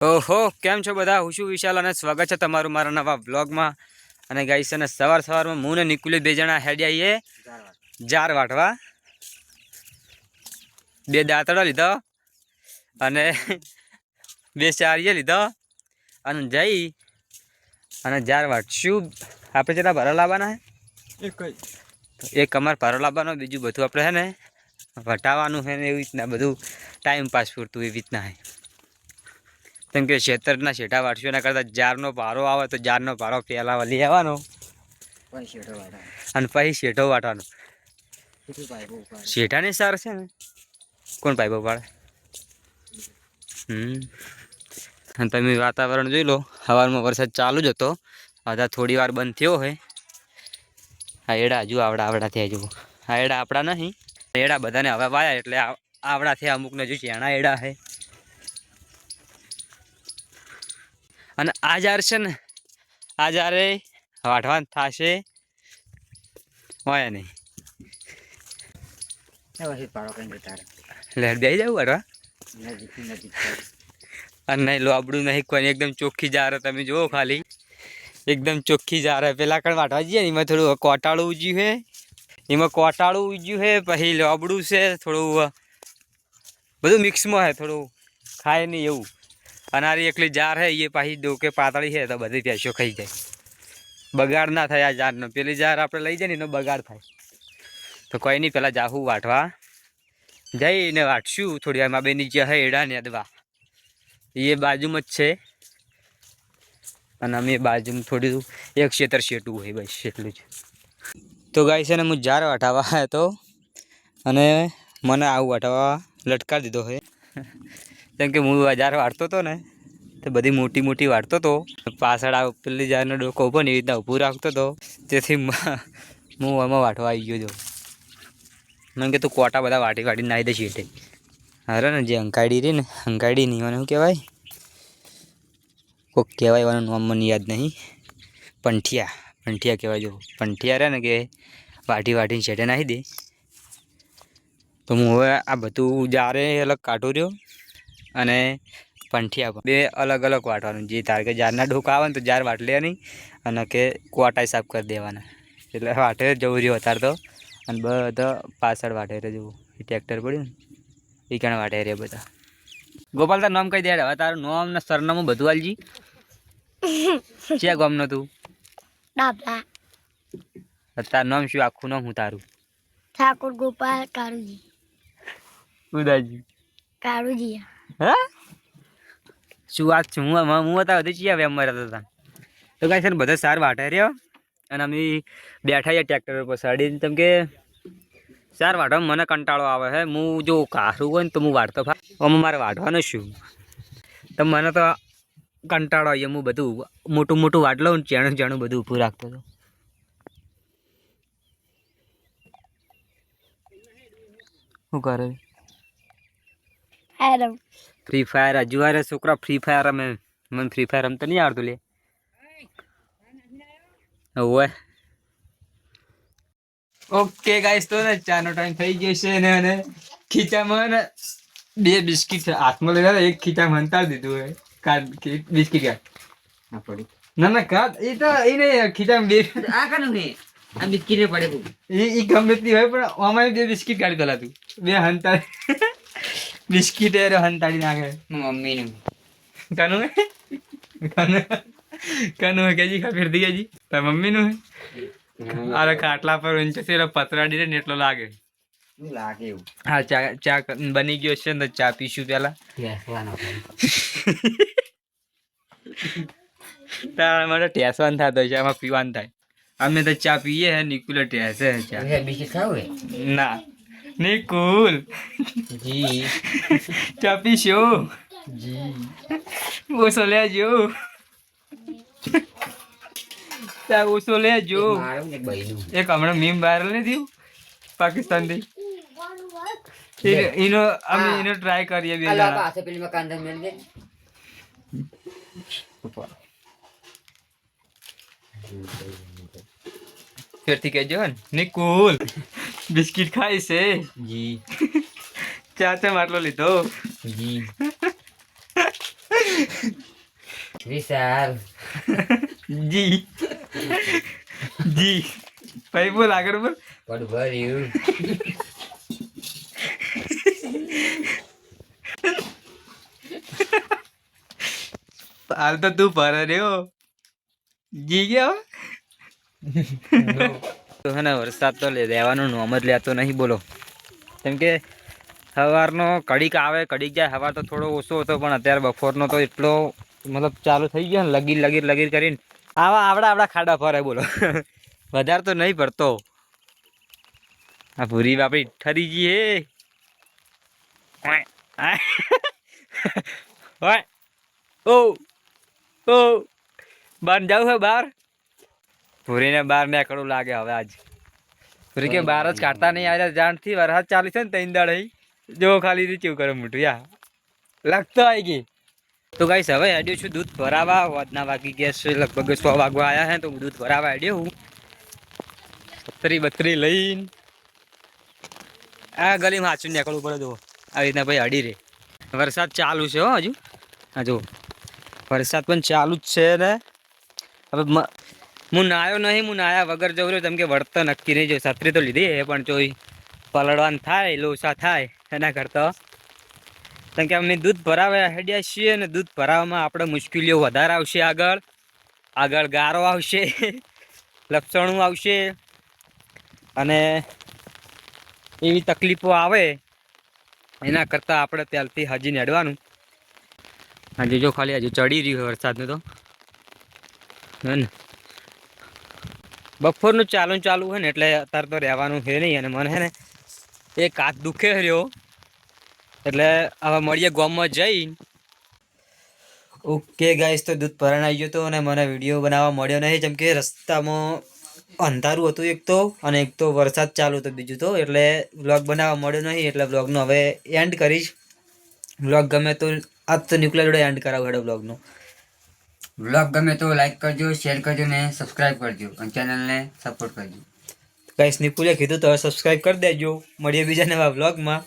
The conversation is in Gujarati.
ઓહો કેમ છો બધા? હું છું વિશાલ અને સ્વાગત છે તમારું મારા નવા બ્લોગમાં અને ગાઈસ અને સવાર સવારમાં હું ને નિકુલી બે જણા હેડી આવીએ જાર વાટવા બે દાંતડો લીધો અને બે ચારીએ લીધો અને જઈ અને જાર વાટશું આપણે જરા ભરા લાવવાના હે? એક અમારે ભરો લાવવાનો બીજું બધું આપણે છે ને વટાવવાનું છે ને એવી રીતના બધું ટાઈમ પાસ પૂરતું એવી રીતના છે કેમ કે શેતરના શેઠા વાટશું એના કરતાં જારનો પારો આવે તો જારનો પારો પહેલાં લઈ આવવાનો. અને પછી શેઠો વાટવાનો શેઠાની સાર છે ને? કોણ પાઇપો પાડે હમ. અને તમે વાતાવરણ જોઈ લો. સવારમાં વરસાદ ચાલુ જ હતો. બધા થોડી વાર બંધ થયો હોય આ એડા હજુ આવડા આવડા થયા જુઓ. આ એડા આપણા નહીં. એડા બધાને હવે વાયા એટલે આવડા થયા અમુકને હજુ ચેણા એડા છે અને આ જ્યારે છે ને આ જારે વાઢવાન થશે. હોય નહીં. લેટ બે જવું વાઢવા? અને નહીં લોબડું નહીં કોઈ એકદમ ચોખ્ખી જાર તમે જુઓ ખાલી. એકદમ ચોખ્ખી જાર. પેલા કણ વાટવા જઈએ ને એમાં થોડું કોટાળું ઉજ્યું હે. એમાં કોટાળું ઉજ્યું હે પછી લોબડું છે થોડું બધું મિક્સમાં છે થોડું. ખાય નહીં એવું. અને આ એકલી જાર હે એ પાછી ડોકે પાતળી છે તો બધી પ્યાસો ખાઈ જાય. બગાડ ના થાય આ જારનો. પેલી જાર આપણે લઈ જાય ને એનો બગાડ થાય. તો કોઈ નહીં, પેલા જાહું વાટવા જઈને વાટશું થોડી વાર બે નીચે હે, એડા ને અદવા. એ બાજુમાં જ છે. અને અમે બાજુમાં થોડું એક ક્ષેત્ર શેટું હોય, બસ એટલું જ. તો ગાય છે ને હું જાર વાટાવા હતો અને મને આવું વાટાવા લટકાવી દીધો છે કેમ કે હું હજાર વાટતો હતો ને, તો બધી મોટી મોટી વાટતો હતો પાછળ આ પેલી જારનો ડોકો ઉપર એવી રીતના ઊભું રાખતો હતો તેથી હું એમાં વાટવા આવી ગયો હતો મને કે તું કોટા બધા વાટી વાટી નાહી દે શીટે અરે ને, જે અંકાડી રહી ને અંકાડી નહીં મને શું કહેવાય? કોઈક કહેવાય એવાનું નામ મને યાદ નહીં. પંઠિયા પંઠિયા કહેવાય જો. પંઠિયા રહે ને કે વાટી વાટીને છેટે નાહી દે. તો હું હવે આ બધું જ્યારે અલગ કાઢું રહ્યો. અને પંઠિયા પણ. બે અલગ અલગ વાટવાનું. જે તાર કે જારના ડોકા આવે ને તો જાર વાટ લે નહીં અને કે કોટાઈ સાફ કરી દેવાના. એટલે વાટે જવું રહ્યું અત્યારે તો. અને બધા પાછળ વાટે રે જવું. એ ટ્રેક્ટર પડ્યું ને. એ કણ વાટે રે બધા. ગોપાલ તાર નામ કહી દે હવે તારું નામ ને સરનામું બધું આલજી. ક્યાં ગામનો તું? ડાબલા. તારું નામ શું? આખું નામ હું તારું? ઠાકોર ગોપાલ કાળુજી ઉદાજી કારુજી હે? શું વાત છે? હું હું હતા હતા ચિયા વેમ મારા હતા. તો કાંઈ છે ને બધા સાર વાટે રહ્યો અને અમે બેઠા છીએ ટ્રેક્ટર ઉપર સાડીને તેમ કે સાર વાટવા મને કંટાળો આવે છે. હું જો કારું હોય ને તો હું વાટતો આમાં મારે વાટવાનું શું? તો મને તો કંટાળો આવ્યો હું બધું મોટું મોટું વાટ લઉં ચેણું ચેણું બધું ઊભું રાખતો હતો. શું કરે? હેલો ફ્રી ફાયર હજુ વારે છોકરા ફ્રી ફાયર રમે મને ફ્રી ફાયર રમતો નહીં આવડતું લે ઓવે ઓકે ગાઈસ તો ને ચાનો ટાઈમ થઈ ગયો છે ને અને ખીચામાં ને બે બિસ્કિટ હાથમાં લઈ એક ખીચામાં હંતાડી દીધું હે કાઢ કે- બિસ્કિટ કાઢ ના ના કાઢ એ તો એ નહીં ખીચામાં બે આ કનું હે આ બિસ્કીટ પડે બહુ એ એ ગમે તે હોય પણ આમાં બે બિસ્કિટ કાઢી પેલા તું બે હંતાડી બિસ્કિટ એ હંતાડી નાખે મમ્મી નું કાનू है। કાનू કાનू है? કેજી ખા ફિરતી કેજી તાર મમ્મી નું હે અરે ખાટલા પર ઊંચે થી પતરાડી રે ને એટલો લાગે લાગે એવું હા ચા ચા ક- બની ગયો છે ને તો ચા પીશું પેલા બેસવાનો તારા માટે ટેસવાન થતો છે આમાં પીવાન થાય અમે તો ચા પીએ હે નિકુલે ટેસે હે ચા હે બિસ્કીટ ખાવ હે ના નિકુલ જી ચા પીશું જી ઓછો લેજો ચા ઓછો લેજો એક હમણાં મીમ વાયરલ નહીં થયું પાકિસ્તાનથી એનો અમે. એનો ટ્રાય કરીએ બે પાસે પેલી મકાન મેલ દે ફેરથી કહેજો ને નિકુલ બિસ્કિટ ખાય છે. જી. ચા ચા માટલો લીધો? જી. વિશાલ. જી. જી. ભાઈ બોલ આગળ બોલ. પણ ભર્યું. હાલ તો તું ભરે રહ્યો. જી ગયો તો હે ને વરસાદ તો લે, રહેવાનું નોમ લેતો નહીં, બોલો. કેમ કે સવારનો કડીક આવે, કડીક જાય સવાર તો થોડો ઓછો હતો, પણ અત્યારે બપોરનો તો એટલો મતલબ ચાલુ થઈ ગયો ને, લગીર લગીર લગીર કરીને. આવા આવડા આવડા ખાડા ફરે, બોલો. વધારે તો નહીં ભરતો આ ભૂરી બાપડી ઠરી ગઈ હે. ઓ ઓ. બહાર જાવ હે બહાર? ભૂરીને બહાર નીકળવું લાગે હવે આજ. ભૂરી કે બહાર જ કાઢતા નહીં આવ્યા જાણથી વરસાદ ચાલુ છે ને ત્રણ દાડે જો ખાલી ચેવું કરે મોટું યા. લાગતો આવી ગઈ તો ગાઈસ હવે હેડ્યો છું દૂધ ભરાવા. વાદના વાગી ગયા છે, લગભગ સો વાગવા આવ્યા છે, તો હું દૂધ ભરાવા હેડ્યો હું. છત્રી બત્રી લઈને. આ ગલીમાં હાચું નીકળવું પડે, જુઓ. આવી રીતના ભાઈ અડી રે વરસાદ ચાલુ છે, હો, હજુ. હા જો વરસાદ પણ ચાલુ જ છે ને. હવે હું નાયો નહીં, હું નાયા વગર જવું રહ્યો. કેમ કે વળતો નક્કી નહીં, જો છત્રી તો લીધી એ પણ જોઈ. પલળવાનું થાય લોસા થાય એના કરતાં. કેમ કે અમને દૂધ ભરાવ્યા હેડ્યા છીએ અને દૂધ ભરાવામાં આપણે મુશ્કેલીઓ વધારે આવશે આગળ. આગળ ગારો આવશે, લપસણું આવશે અને એવી તકલીફો આવે એના કરતાં આપણે ત્યારથી હજી નેડવાનું. હજી જો ખાલી હજુ ચડી રહ્યું વરસાદનું તો. હે ને? બપોરનું ચાલુ ચાલુ હોય ને એટલે અત્યારે તો રહેવાનું છે નહીં અને મને છે ને એક હાથ દુખે રહ્યો. એટલે હવે મળીએ ગામમાં જઈ ઓકે ગાઈસ તો દૂધ ભરાણ આવી ગયો હતો અને મને વીડિયો બનાવવા મળ્યો નહીં. જેમ કે રસ્તામાં અંધારું હતું એક તો અને એક તો વરસાદ ચાલુ હતો બીજું તો. એટલે વ્લોગ બનાવવા મળ્યો નહીં, એટલે વ્લોગનો હવે એન્ડ કરીશ. વ્લોગ ગમે તો આજ તો ન્યુક્લિયર જોડે એન્ડ કરાવું હેડો વ્લોગનો બ્લોગ ગમે તો લાઈક કરજો શેર કરજો ને સબસ્ક્રાઇબ કરજો અને ચેનલને સપોર્ટ કરજો. ગાઈસ નિકુલે કીધું તો સબસ્ક્રાઈબ કરી દેજો. મળીએ બીજા નવા વ્લોગમાં